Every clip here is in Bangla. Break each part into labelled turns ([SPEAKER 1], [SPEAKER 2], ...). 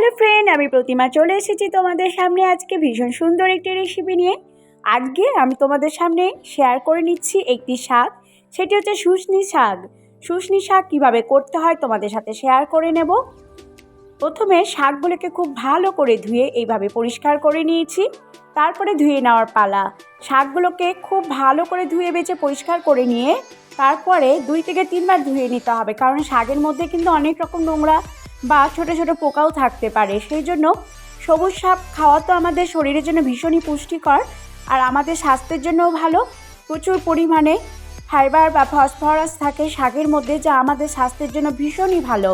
[SPEAKER 1] হ্যালো ফ্রেন্ড, আমি প্রতিমা চলে এসেছি তোমাদের সামনে। আজকে ভীষণ সুন্দর একটি রেসিপি নিয়ে। আজকে আমি তোমাদের সামনে শেয়ার করে নিচ্ছি একটি শাক। সেটি হচ্ছে শুশনি শাক। শুশনি শাক কীভাবে করতে হয় তোমাদের সাথে শেয়ার করে নেব। প্রথমে শাকগুলোকে খুব ভালো করে ধুয়ে এইভাবে পরিষ্কার করে নিয়েছি। তারপরে ধুয়ে নেওয়ার পালা। শাকগুলোকে খুব ভালো করে ধুয়ে বেছে পরিষ্কার করে নিয়ে তারপরে দুই থেকে তিনবার ধুয়ে নিতে হবে। কারণ শাকের মধ্যে কিন্তু অনেক রকম নোংরা বা ছোট ছোট পোকাও থাকতে পারে। সেই জন্য সবুজ শাক খাওয়া তো আমাদের শরীরের জন্য ভীষণই পুষ্টিকর আর আমাদের স্বাস্থ্যের জন্যও ভালো। প্রচুর পরিমাণে ফাইবার বা ফসফরাস থাকে শাকের মধ্যে, যা আমাদের স্বাস্থ্যের জন্য ভীষণই ভালো।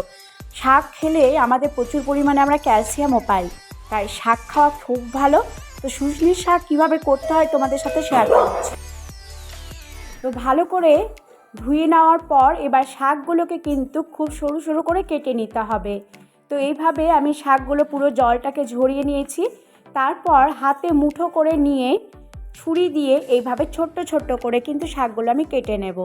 [SPEAKER 1] শাক খেলে আমাদের প্রচুর পরিমাণে আমরা ক্যালসিয়ামও পাই। তাই শাক খাওয়া খুব ভালো। তো শুশনির শাক কীভাবে করতে হয় তোমাদের সাথে শেয়ার করছি। তো ভালো করে ধুয়ে নেওয়ার পর এবার শাকগুলোকে কিন্তু খুব সরু সরু করে কেটে নিতে হবে। তো এইভাবে আমি শাকগুলো পুরো জলটাকে ঝরিয়ে নিয়েছি। তারপর হাতে মুঠো করে নিয়ে ছুরি দিয়ে এইভাবে ছোট্ট ছোট্ট করে কিন্তু শাকগুলো আমি কেটে নেব।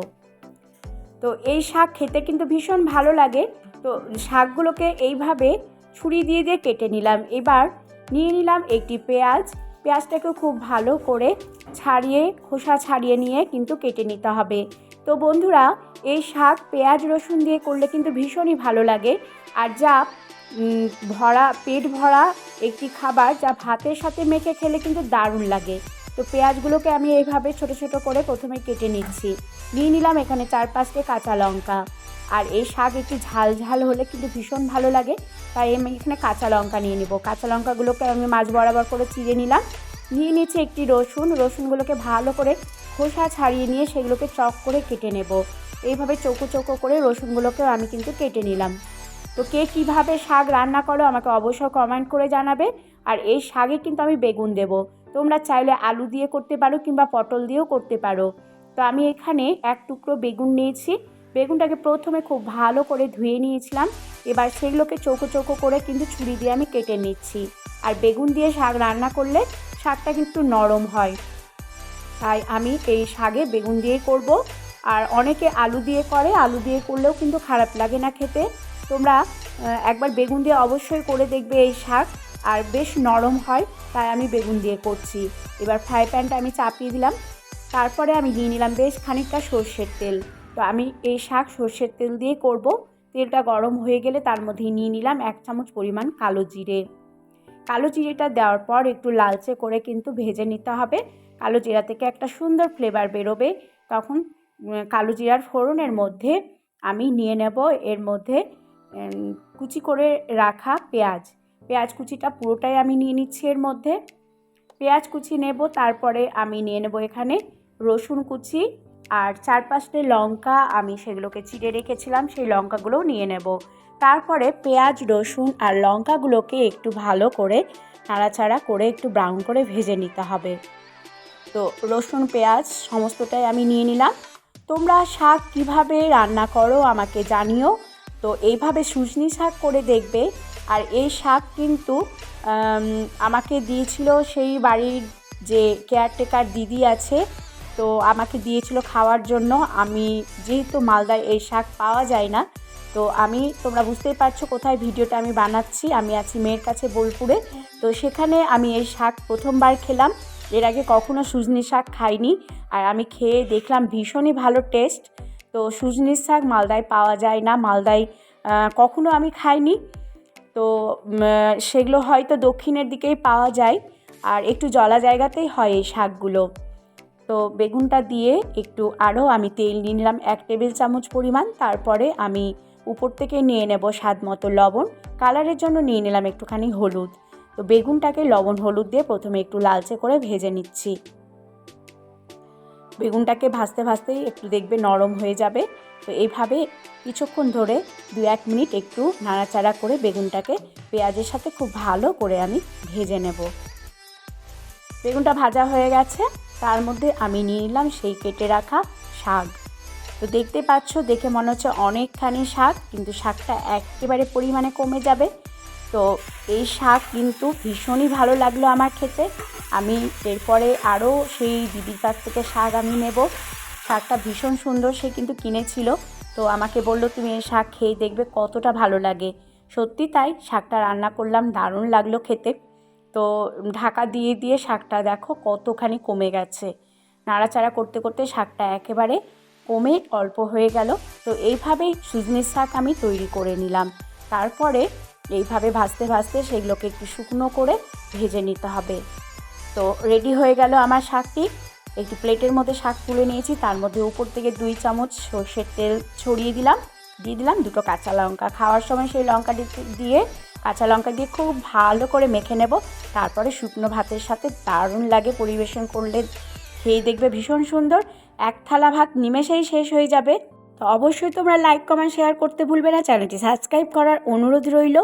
[SPEAKER 1] তো এই শাক খেতে কিন্তু ভীষণ ভালো লাগে। তো শাকগুলোকে এইভাবে ছুরি দিয়ে দিয়ে কেটে নিলাম। এবার নিয়ে নিলাম একটি পেঁয়াজ। পেঁয়াজটাকে খুব ভালো করে ছাড়িয়ে, খোসা ছাড়িয়ে নিয়ে কিন্তু কেটে নিতে হবে। তো বন্ধুরা, এই শাক, পেঁয়াজ, রসুন দিয়ে করলে কিন্তু ভীষণই ভালো লাগে। আর যা ভরা, পেট ভরা একটি খাবার যা ভাতের সাথে মেখে খেলে কিন্তু দারুণ লাগে। তো পেঁয়াজগুলোকে আমি এইভাবে ছোট ছোট করে প্রথমে কেটে নিচ্ছি। নিয়ে নিলাম এখানে চার পাঁচটা কাঁচা লঙ্কা। আর এই শাক একটু ঝাল ঝাল হলে কিন্তু ভীষণ ভালো লাগে। তাই আমি এখানে কাঁচা লঙ্কা নিয়ে নেব। কাঁচা লঙ্কাগুলোকে আমি মাছ বরাবর করে চিড়ে নিলাম। নিয়ে নিচ্ছি একটি রসুন। রসুনগুলোকে ভালো করে খোসা ছাড়িয়ে নিয়ে সেগুলোকে চক করে কেটে নেব। এইভাবে চৌকো চৌকো করে রসুনগুলোকেও আমি কিন্তু কেটে নিলাম। তো কে কীভাবে শাক রান্না করো আমাকে অবশ্যই কমেন্ট করে জানাবে। আর এই শাকে কিন্তু আমি বেগুন দেব। তোমরা চাইলে আলু দিয়ে করতে পারো কিংবা পটল দিয়েও করতে পারো। তো আমি এখানে এক টুকরো বেগুন নিয়েছি। বেগুনটাকে প্রথমে খুব ভালো করে ধুয়ে নিয়েছিলাম। এবার সেগুলোকে চৌকো চৌকো করে কিন্তু ছুরি দিয়ে আমি কেটে নিচ্ছি। আর বেগুন দিয়ে শাক রান্না করলে শাকটা কিন্তু নরম হয়। তাই আমি এই শাকে বেগুন দিয়ে করব। আর অনেকে আলু দিয়ে করে, আলু দিয়ে করলেও কিন্তু খারাপ লাগে না খেতে। তোমরা একবার বেগুন দিয়ে অবশ্যই করে দেখবে এই শাক। আর বেশ নরম হয়, তাই আমি বেগুন দিয়ে করছি। এবার ফ্রাই প্যানটা আমি চাপিয়ে দিলাম। তারপরে আমি নিয়ে নিলাম বেশ খানিকটা সর্ষের তেল। তো আমি এই শাক সর্ষের তেল দিয়ে করব। তেলটা গরম হয়ে গেলে তার মধ্যে নিয়ে নিলাম এক চামচ পরিমাণ কালো জিরে। কালো জিরেটা দেওয়ার পর একটু লালচে করে কিন্তু ভেজে নিতে হবে। কালো জিরা থেকে একটা সুন্দর ফ্লেভার বেরোবে। তখন কালো জিরার ফোড়নের মধ্যে আমি নিয়ে নেব। এর মধ্যে কুচি করে রাখা পেঁয়াজ। পেঁয়াজ কুচিটা পুরোটাই আমি নিয়ে নিচ্ছি এর মধ্যে। পেঁয়াজ কুচি নেব, তারপরে আমি নিয়ে নেব এখানে রসুন কুচি আর চার পাঁচটা লঙ্কা আমি সেগুলোকে চিড়ে রেখেছিলাম, সেই লঙ্কাগুলোও নিয়ে নেব। তারপরে পেঁয়াজ, রসুন আর লঙ্কাগুলোকে একটু ভালো করে নাড়াচাড়া করে একটু ব্রাউন করে ভেজে নিতে হবে। তো রসুন, পেঁয়াজ সমস্তটাই আমি নিয়ে নিলাম। তোমরা শাক কীভাবে রান্না করো আমাকে জানিও। তো এইভাবে সুজনি শাক করে দেখবে। আর এই শাক কিন্তু আমাকে দিয়েছিল সেই বাড়ির যে কেয়ারটেকার দিদি আছে, তো আমাকে দিয়েছিল খাওয়ার জন্য। আমি যেহেতু মালদায় এই শাক পাওয়া যায় না, তো আমি, তোমরা বুঝতেই পারছ কোথায় ভিডিওটা আমি বানাচ্ছি। আমি আছি মেয়ের কাছে বোলপুরে। তো সেখানে আমি এই শাক প্রথমবার খেলাম। এর আগে কখনো সুজনি শাক খাইনি আর আমি খেয়ে দেখলাম ভীষণই ভালো টেস্ট তো সুজনির শাক মালদায় পাওয়া যায় না, মালদায় কখনো আমি খাইনি। তো সেগুলো হয়তো দক্ষিণের দিকেই পাওয়া যায় আর একটু জলা জায়গাতেই হয় এই শাকগুলো। তো বেগুনটা দিয়ে একটু আরও আমি তেল নিয়ে নিলাম এক টেবিল চামচ পরিমাণ, তারপরে আমি উপর থেকে নিয়ে নেব স্বাদ মতো লবণ। কালারের জন্য নিয়ে নিলাম একটুখানি হলুদ। তো বেগুনটাকে লবণ হলুদ দিয়ে প্রথমে একটু লালচে করে ভেজে নিচ্ছি। বেগুনটাকে ভাজতে ভাজতেই একটু দেখবে নরম হয়ে যাবে। তো এইভাবে কিছুক্ষণ ধরে দু এক মিনিট একটু নাড়াচাড়া করে বেগুনটাকে পেঁয়াজের সাথে খুব ভালো করে আমি ভেজে নেব। বেগুনটা ভাজা হয়ে গেছে, তার মধ্যে আমি নিয়ে নিলাম সেই কেটে রাখা শাক। তো দেখতে পাচ্ছ, দেখে মনে হচ্ছে অনেকখানি শাক, কিন্তু শাকটা একেবারে পরিমাণে কমে যাবে। তো এই শাক কিন্তু ভীষণই ভালো লাগল আমার খেতে। আমি এরপরে আরও সেই দিদির কাছ থেকে শাক আমি নেব। শাকটা ভীষণ সুন্দর, সে কিন্তু কিনেছিল। তো আমাকে বলল, তুমি এই শাক খেয়ে দেখবে কতটা ভালো লাগে। সত্যি তাই, শাকটা রান্না করলাম, দারুণ লাগল খেতে। তো ঢাকা দিয়ে দিয়ে শাকটা দেখো কতখানি কমে গেছে। নাড়াচাড়া করতে করতে শাকটা একেবারে কমে অল্প হয়ে গেল। তো এইভাবেই সুজনির শাক আমি তৈরি করে নিলাম। তারপরে এইভাবে ভাজতে ভাজতে সেগুলোকে একটু শুকনো করে ভেজে নিতে হবে। তো রেডি হয়ে গেল আমার শাকটি। একটি প্লেটের মধ্যে শাক তুলে নিয়েছি। তার মধ্যে উপর থেকে দুই চামচ সর্ষের তেল ছড়িয়ে দিলাম। দিয়ে দিলাম দুটো কাঁচা লঙ্কা। খাওয়ার সময় সেই লঙ্কা দিয়ে কাঁচা লঙ্কা দিয়ে খুব ভালো করে মেখে নেব। তারপরে শুকনো ভাতের সাথে দারুণ লাগে পরিবেশন করলে। খেয়ে দেখবে ভীষণ সুন্দর। এক থালা ভাত নিমেষেই শেষ হয়ে যাবে। তো অবশ্যই তোমরা লাইক কমেন্ট শেয়ার করতে ভুলবে না। চ্যানেলটি সাবস্ক্রাইব করার অনুরোধ রইল।